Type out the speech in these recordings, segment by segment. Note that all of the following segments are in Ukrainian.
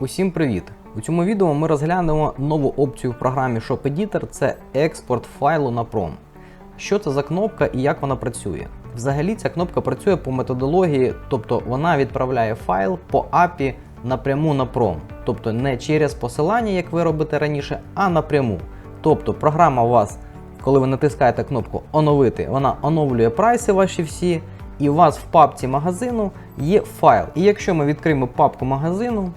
Усім привіт! У цьому відео ми розглянемо нову опцію в програмі Shop Editor – це експорт файлу на пром. Що це за кнопка і як вона працює? Взагалі ця кнопка працює по методології, тобто вона відправляє файл по API напряму на пром. Тобто не через посилання, як ви робите раніше, а напряму. Тобто програма у вас, коли ви натискаєте кнопку оновити, вона оновлює прайси ваші всі, і у вас в папці магазину є файл. І якщо ми відкриємо папку магазину,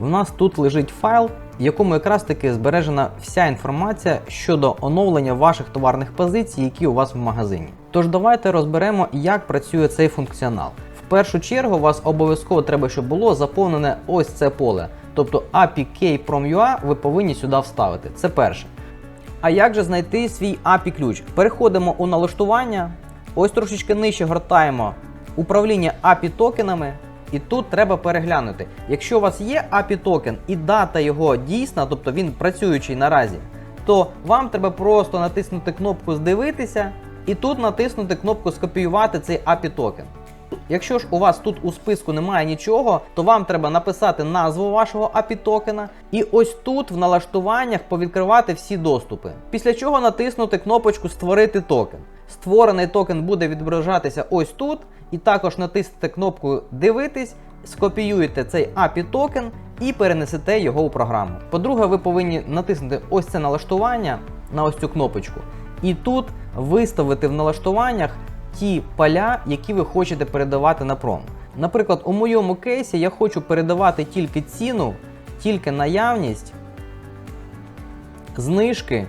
в нас тут лежить файл, в якому якраз таки збережена вся інформація щодо оновлення ваших товарних позицій, які у вас в магазині. Тож давайте розберемо, як працює цей функціонал. В першу чергу, вас обов'язково треба, щоб було заповнене ось це поле. Тобто API Key ви повинні сюди вставити. Це перше. А як же знайти свій API ключ? Переходимо у налаштування. Ось трошечки нижче гортаємо управління API токенами. І тут треба переглянути. Якщо у вас є API токен і дата його дійсна, тобто він працюючий наразі, то вам треба просто натиснути кнопку Здивитися і тут натиснути кнопку Скопіювати цей API токен. Якщо ж у вас тут у списку немає нічого, то вам треба написати назву вашого API токена і ось тут в налаштуваннях повідкривати всі доступи. Після чого натиснути кнопочку Створити токен. Створений токен буде відображатися ось тут, і також натиснете кнопку Дивитись, скопіюєте цей API токен і перенесете його у програму. По-друге, ви повинні натиснути ось це налаштування на ось цю кнопочку, і тут виставити в налаштуваннях ті поля, які ви хочете передавати на пром. Наприклад, у моєму кейсі я хочу передавати тільки ціну, тільки наявність, знижки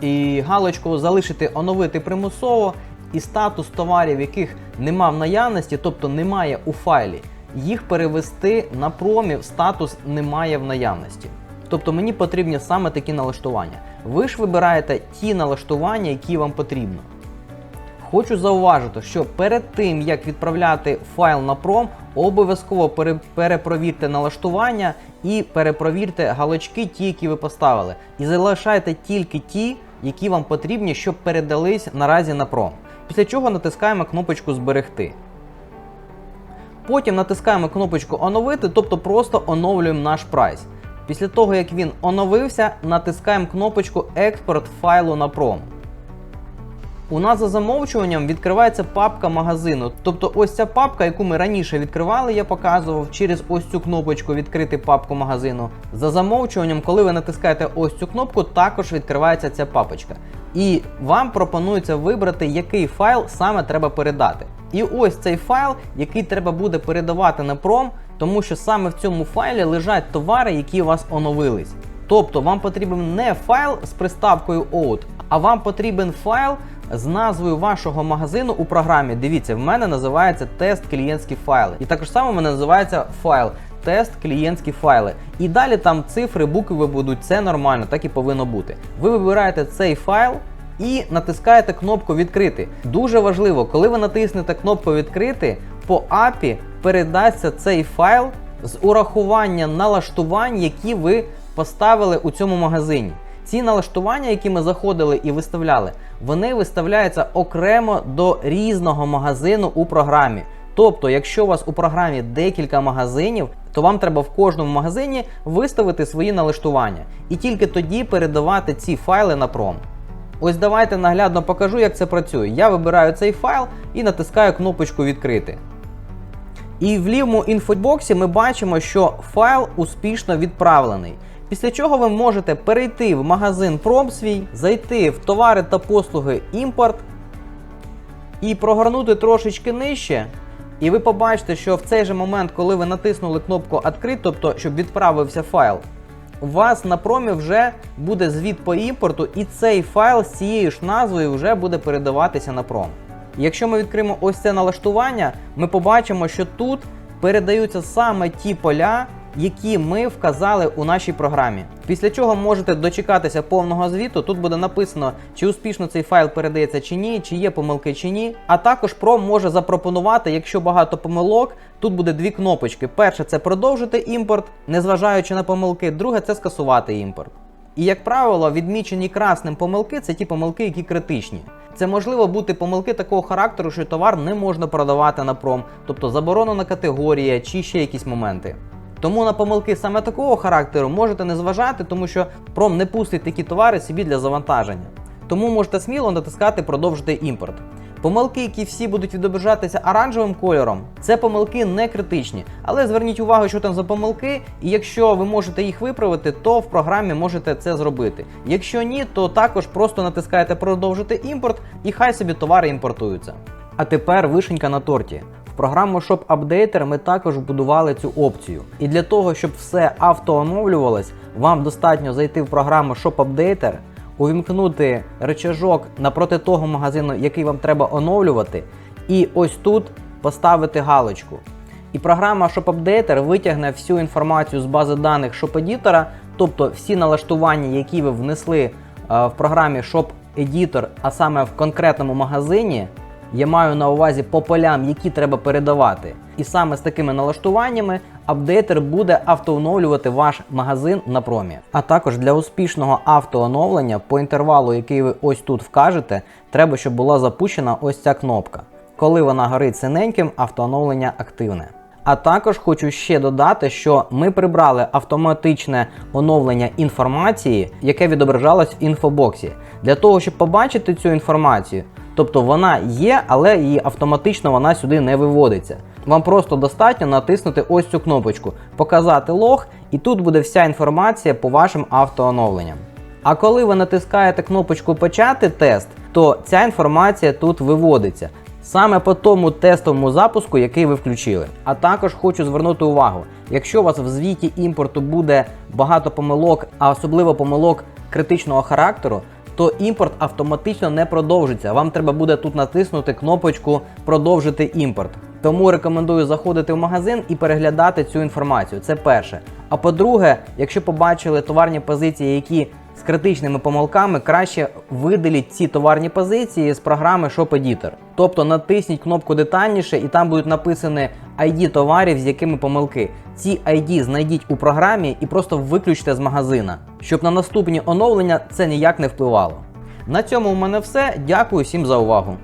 і галочку залишити оновити примусово і статус товарів, яких нема в наявності, тобто немає у файлі, їх перевести на промі в статус немає в наявності. Тобто мені потрібні саме такі налаштування. Ви ж вибираєте ті налаштування, які вам потрібно. Хочу зауважити, що перед тим як відправляти файл на пром, обов'язково пере- перепровірте налаштування і перепровірте галочки, ті, які ви поставили. І залишайте тільки ті, які вам потрібні, щоб передались наразі на пром. Після чого натискаємо кнопочку Зберегти. Потім натискаємо кнопочку Оновити, тобто просто оновлюємо наш прайс. Після того, як він оновився, натискаємо кнопочку Експорт файлу на пром. У нас за замовчуванням відкривається папка магазину. Тобто ось ця папка, яку ми раніше відкривали, я показував через ось цю кнопочку відкрити папку магазину. За замовчуванням, коли ви натискаєте ось цю кнопку, також відкривається ця папочка. І вам пропонується вибрати, який файл саме треба передати. І ось цей файл, який треба буде передавати на пром, тому що саме в цьому файлі лежать товари, які у вас оновились. Тобто вам потрібен не файл з приставкою OUT, а вам потрібен файл з назвою вашого магазину у програмі. Дивіться, в мене називається тест клієнтські файли. І також само в мене називається файл тест клієнтські файли. І далі там цифри, букви будуть, це нормально, так і повинно бути. Ви вибираєте цей файл. І натискаєте кнопку відкрити. Дуже важливо, коли ви натиснете кнопку відкрити, по API передасться цей файл з урахуванням налаштувань, які ви поставили у цьому магазині. Ці налаштування, які ми заходили і виставляли, вони виставляються окремо до різного магазину у програмі. Тобто, якщо у вас у програмі декілька магазинів, то вам треба в кожному магазині виставити свої налаштування і тільки тоді передавати ці файли на пром. Ось давайте наглядно покажу, як це працює. Я вибираю цей файл і натискаю кнопочку Відкрити. І в лівому інфобоксі ми бачимо, що файл успішно відправлений. Після чого ви можете перейти в магазин Пром свій, зайти в товари та послуги імпорт і прогорнути трошечки нижче. І ви побачите, що в цей же момент, коли ви натиснули кнопку Открити, тобто щоб відправився файл, у вас на промі вже буде звіт по імпорту, і цей файл з цією ж назвою вже буде передаватися на пром. Якщо ми відкриємо ось це налаштування, ми побачимо, що тут передаються саме ті поля, які ми вказали у нашій програмі. Після чого можете дочекатися повного звіту. Тут буде написано, чи успішно цей файл передається чи ні, чи є помилки чи ні. А також Pro може запропонувати, якщо багато помилок, тут буде дві кнопочки. Перше це продовжити імпорт, незважаючи на помилки. Друге це скасувати імпорт. І, як правило, відмічені красним помилки це ті помилки, які критичні. Це можливо бути помилки такого характеру, що товар не можна продавати на пром, тобто заборонена категорія чи ще якісь моменти. Тому на помилки саме такого характеру можете не зважати, тому що пром не пустить такі товари собі для завантаження. Тому можете сміло натискати продовжити імпорт. Помилки, які всі будуть відображатися оранжевим кольором, це помилки не критичні. Але зверніть увагу, що там за помилки, і якщо ви можете їх виправити, то в програмі можете це зробити. Якщо ні, то також просто натискаєте продовжити імпорт і хай собі товари імпортуються. А тепер вишенька на торті. Програму Shop Updater ми також вбудували цю опцію. І для того, щоб все автооновлювалось, вам достатньо зайти в програму Shop Updater, увімкнути речажок напроти того магазину, який вам треба оновлювати, і ось тут поставити галочку. І програма Shop Updater витягне всю інформацію з бази даних Shop Editor, тобто всі налаштування, які ви внесли е, в програмі Shop Editor, а саме в конкретному магазині, я маю на увазі по полям, які треба передавати. І саме з такими налаштуваннями апдейтер буде автооновлювати ваш магазин на промі. А також для успішного автооновлення по інтервалу, який ви ось тут вкажете, треба, щоб була запущена ось ця кнопка. Коли вона горить синеньким, автооновлення активне. А також хочу ще додати, що ми прибрали автоматичне оновлення інформації, яке відображалось в інфобоксі, для того, щоб побачити цю інформацію. Тобто вона є, але її автоматично вона сюди не виводиться. Вам просто достатньо натиснути ось цю кнопочку, показати лог, і тут буде вся інформація по вашим автооновленням. А коли ви натискаєте кнопочку Почати тест, то ця інформація тут виводиться. Саме по тому тестовому запуску, який ви включили. А також хочу звернути увагу: якщо у вас в звіті імпорту буде багато помилок, а особливо помилок критичного характеру, то імпорт автоматично не продовжиться. Вам треба буде тут натиснути кнопочку Продовжити імпорт. Тому рекомендую заходити в магазин і переглядати цю інформацію. Це перше. А по-друге, якщо побачили товарні позиції, які з критичними помилками, краще видаліть ці товарні позиції з програми Shop Editor. Тобто натисніть кнопку детальніше, і там будуть написані ID товарів, з якими помилки. Ці ID знайдіть у програмі і просто виключте з магазина, щоб на наступні оновлення це ніяк не впливало. На цьому у мене все. Дякую всім за увагу.